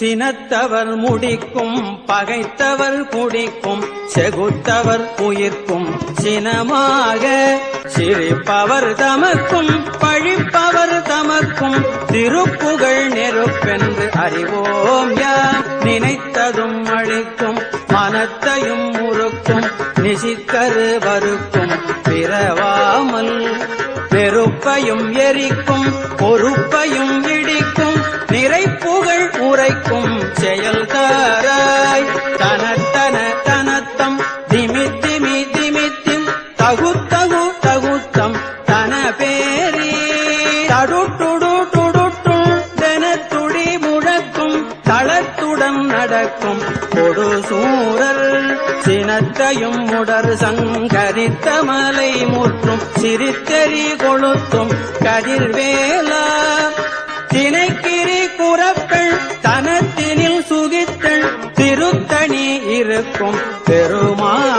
சினத்தவர் முடிக்கும் பகைத்தவர் குடிக்கும் செகுத்தவர் உயிர்க்கும் சினமாக சிரிப்பவர் தமக்கும் பழிப்பவர் தமக்கும் திருப்புகழ் நெருப்பென்று அறிவோம் யா நினைத்ததும் அழிக்கும் மனத்தையும் முறுக்கும் நிசிக்கரு வருக்கும் பிறவாமல் நெருப்பையும் எரிக்கும் பொறுப்பையும் இடிக்கும் உரைக்கும் செயல்தாராய் தனத்தன தனத்தம் திமி திமி திமித்திம் தகு தகுத்தம் தன பேரி. தடுட்டுடு துடுட்டும் தெனத்துடி முழக்கும் தளத்துடன் நடக்கும் கொடு சூரல் சினத்தையும் முடர் சங்கரித்த மலை முற்றும் சிரித்தெறி கொளுத்தும் கதிர்வேலா. தினைக்கிரி குறப்பெண் தனத்தினில் இருக்கும். பெருமாள்